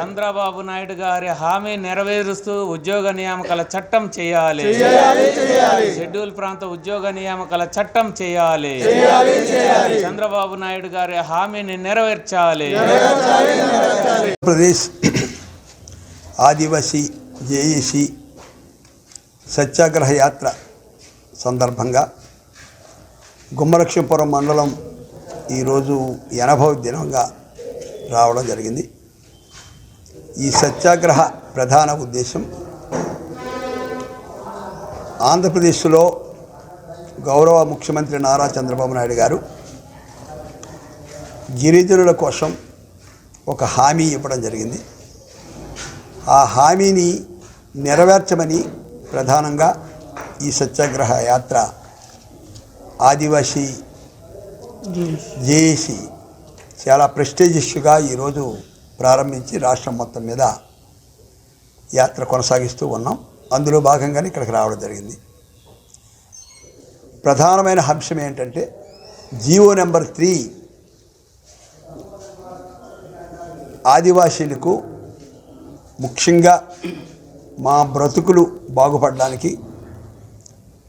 చంద్రబాబు నాయుడు గారి హామీ నెరవేరుస్తూ ఉద్యోగ నియామకాల చట్టం చేయాలి. షెడ్యూల్ ప్రాంత ఉద్యోగ నియామకాల చట్టం చేయాలి. చంద్రబాబు నాయుడు గారి హామీని నెరవేర్చాలి. ఆంధ్రప్రదేశ్ ఆదివాసీ జేఏసీ సత్యాగ్రహ యాత్ర సందర్భంగా గుమ్మలక్ష్మీపురం మండలం ఈరోజు ఎనభై దినంగా రావడం జరిగింది. ఈ సత్యాగ్రహ ప్రధాన ఉద్దేశం. ఆంధ్రప్రదేశ్లో గౌరవ ముఖ్యమంత్రి నారా చంద్రబాబు నాయుడు గారు గిరిజనుల కోసం ఒక హామీ ఇవ్వడం జరిగింది. ఆ హామీని నెరవేర్చమని ప్రధానంగా ఈ సత్యాగ్రహ యాత్ర ఆదివాసీ జేఏసీ చాలా ప్రెస్టేజియస్గా ఈరోజు ప్రారంభించి రాష్ట్రం మొత్తం మీద యాత్ర కొనసాగిస్తూ ఉన్నాం. అందులో భాగంగానే ఇక్కడికి రావడం జరిగింది. ప్రధానమైన అంశం ఏంటంటే జీవో నెంబర్ త్రీ ఆదివాసీలకు ముఖ్యంగా మా బ్రతుకులు బాగుపడడానికి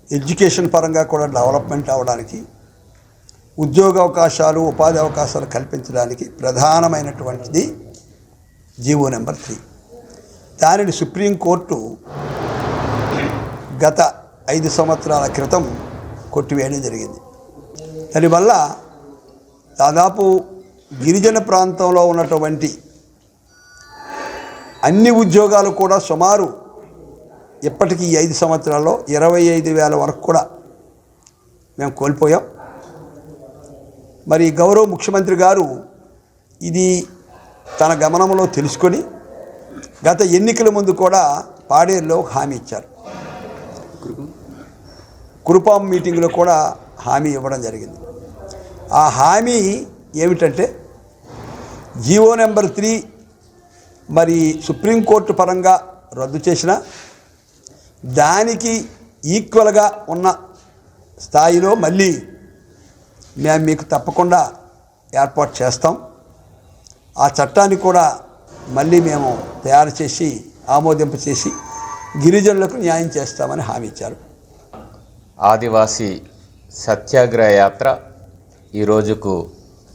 ఎడ్యుకేషన్ పరంగా కూడా డెవలప్మెంట్ అవ్వడానికి ఉద్యోగ అవకాశాలు ఉపాధి అవకాశాలు కల్పించడానికి ప్రధానమైనటువంటిది జీవో నెంబర్ త్రీ. దానిని సుప్రీంకోర్టు గత ఐదు సంవత్సరాల క్రితం కొట్టివేయడం జరిగింది. దానివల్ల దాదాపు గిరిజన ప్రాంతంలో ఉన్నటువంటి అన్ని ఉద్యోగాలు కూడా సుమారు ఇప్పటికీ ఈ ఐదు సంవత్సరాల్లో ఇరవై ఐదు వేల వరకు కూడా మేము కోల్పోయాం. మరి గౌరవ ముఖ్యమంత్రి గారు ఇది తన గమనంలో తెలుసుకొని గత ఎన్నికల ముందు కూడా పాడేరులో హామీ ఇచ్చారు. కురుపాం మీటింగ్లో కూడా హామీ ఇవ్వడం జరిగింది. ఆ హామీ ఏమిటంటే జీవో నెంబర్ త్రీ మరి సుప్రీంకోర్టు పరంగా రద్దు చేసిన దానికి ఈక్వల్గా ఉన్న స్థాయిలో మళ్ళీ మేము మీకు తప్పకుండా ఏర్పాటు చేస్తాం. ఆ చట్టాన్ని కూడా మళ్ళీ మేము తయారు చేసి ఆమోదింప చేసి గిరిజనులకు న్యాయం చేస్తామని హామీ ఇచ్చారు. ఆదివాసీ సత్యాగ్రహ యాత్ర ఈ రోజుకు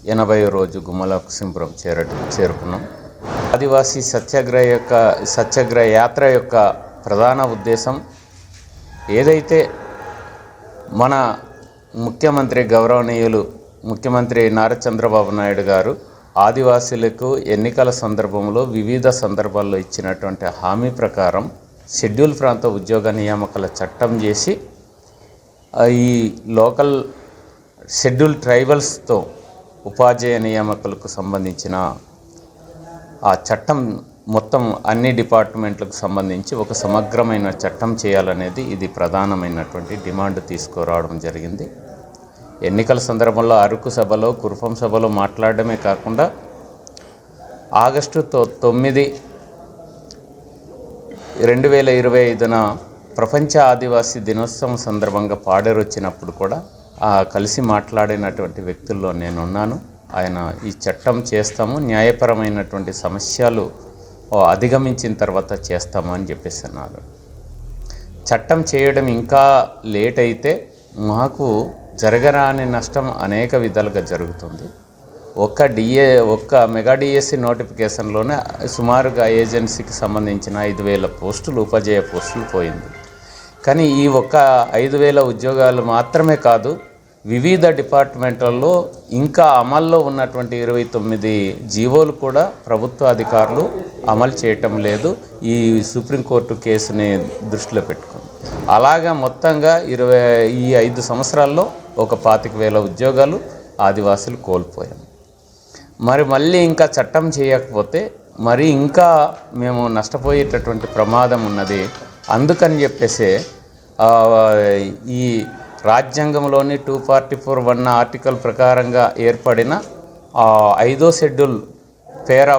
ఎనభై రోజు గుమ్మలక్ష్మీపురం చేర చేరుకున్నాం. ఆదివాసీ సత్యాగ్రహ యొక్క సత్యాగ్రహ యాత్ర యొక్క ప్రధాన ఉద్దేశం ఏదైతే మన ముఖ్యమంత్రి గౌరవనీయులు ముఖ్యమంత్రి నారా చంద్రబాబు నాయుడు గారు ఆదివాసీలకు ఎన్నికల సందర్భంలో వివిధ సందర్భాల్లో ఇచ్చినటువంటి హామీ ప్రకారం షెడ్యూల్ ప్రాంత ఉద్యోగ నియామకాల చట్టం చేసి ఈ లోకల్ షెడ్యూల్ ట్రైబల్స్తో ఉపాధ్యాయ నియామకులకు సంబంధించిన ఆ చట్టం మొత్తం అన్ని డిపార్ట్మెంట్లకు సంబంధించి ఒక సమగ్రమైన చట్టం చేయాలనేది ఇది ప్రధానమైనటువంటి డిమాండ్ తీసుకురావడం జరిగింది. ఎన్నికల సందర్భంలో అరకు సభలో కురుఫం సభలో మాట్లాడడమే కాకుండా ఆగస్టు తొ తొమ్మిది రెండు వేల ఇరవై ఐదున ప్రపంచ ఆదివాసీ దినోత్సవం సందర్భంగా పాడేరు వచ్చినప్పుడు కూడా ఆ కలిసి మాట్లాడినటువంటి వ్యక్తుల్లో నేనున్నాను. ఆయన ఈ చట్టం చేస్తాము న్యాయపరమైనటువంటి సమస్యలు అధిగమించిన తర్వాత చేస్తాము అని చెప్పేసి అన్నారు. చట్టం చేయడం ఇంకా లేట్ అయితే మాకు జరగరాని నష్టం అనేక విధాలుగా జరుగుతుంది. ఒక్క డిఏ ఒక్క మెగా డిఎస్సి నోటిఫికేషన్లోనే సుమారుగా ఏజెన్సీకి సంబంధించిన ఐదు వేల పోస్టులు ఉపాధ్యాయ పోస్టులు పోయింది. కానీ ఈ ఒక్క ఐదు వేల ఉద్యోగాలు మాత్రమే కాదు వివిధ డిపార్ట్మెంట్లలో ఇంకా అమల్లో ఉన్నటువంటి ఇరవై తొమ్మిది జీవోలు కూడా ప్రభుత్వ అధికారులు అమలు చేయటం లేదు. ఈ సుప్రీంకోర్టు కేసుని దృష్టిలో పెట్టుకుని అలాగా మొత్తంగా ఇరవై ఈ ఐదు సంవత్సరాల్లో ఒక పాతిక వేల ఉద్యోగాలు ఆదివాసులు కోల్పోయాం. మరి మళ్ళీ ఇంకా చట్టం చేయకపోతే మరి ఇంకా మేము నష్టపోయేటటువంటి ప్రమాదం ఉన్నది. అందుకని చెప్పేసి ఈ రాజ్యాంగంలోని two forty four one article ప్రకారంగా ఏర్పడిన ఐదో షెడ్యూల్ పేర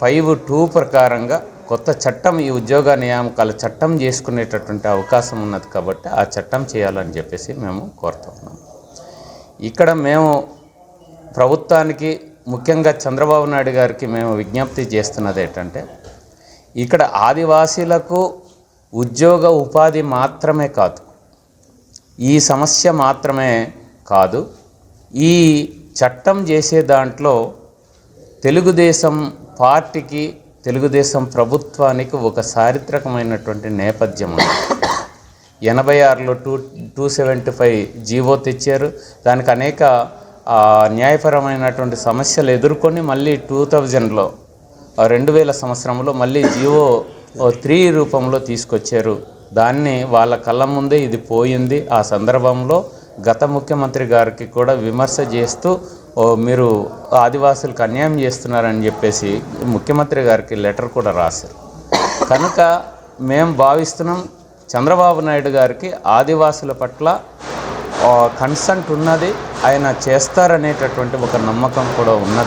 ఫైవ్ టూ ప్రకారంగా కొత్త చట్టం ఈ ఉద్యోగ నియామకాల చట్టం చేసుకునేటటువంటి అవకాశం ఉన్నది కాబట్టి ఆ చట్టం చేయాలని చెప్పేసి మేము కోరుతున్నాము ఇక్కడ మేము ప్రభుత్వానికి ముఖ్యంగా చంద్రబాబు నాయుడు గారికి మేము విజ్ఞప్తి చేస్తున్నది ఏంటంటే ఇక్కడ ఆదివాసీలకు ఉద్యోగ ఉపాధి మాత్రమే కాదు ఈ సమస్య మాత్రమే కాదు ఈ చట్టం చేసే దాంట్లో తెలుగుదేశం పార్టీకి తెలుగుదేశం ప్రభుత్వానికి ఒక చారిత్రకమైనటువంటి నేపథ్యం ఉంది. ఎనభై ఆరులో two two seventy five GO తెచ్చారు. దానికి అనేక ఆ, న్యాయపరమైనటువంటి సమస్యలు ఎదుర్కొని మళ్ళీ టూ థౌజండ్లో రెండు వేల సంవత్సరంలో మళ్ళీ జీవో త్రీ రూపంలో తీసుకొచ్చారు. దాన్ని వాళ్ళ కళ్ళ ముందే ఇది పోయింది. ఆ సందర్భంలో గత ముఖ్యమంత్రి గారికి కూడా విమర్శ చేస్తూ "ఓ, మీరు ఆదివాసులకు అన్యాయం చేస్తున్నారని చెప్పేసి ముఖ్యమంత్రి గారికి లెటర్ కూడా రాశారు. కనుక మేము భావిస్తున్నాం చంద్రబాబు నాయుడు గారికి ఆదివాసుల పట్ల కన్సంట్ ఉన్నది ఆయన చేస్తారనేటటువంటి ఒక నమ్మకం కూడా ఉన్నది.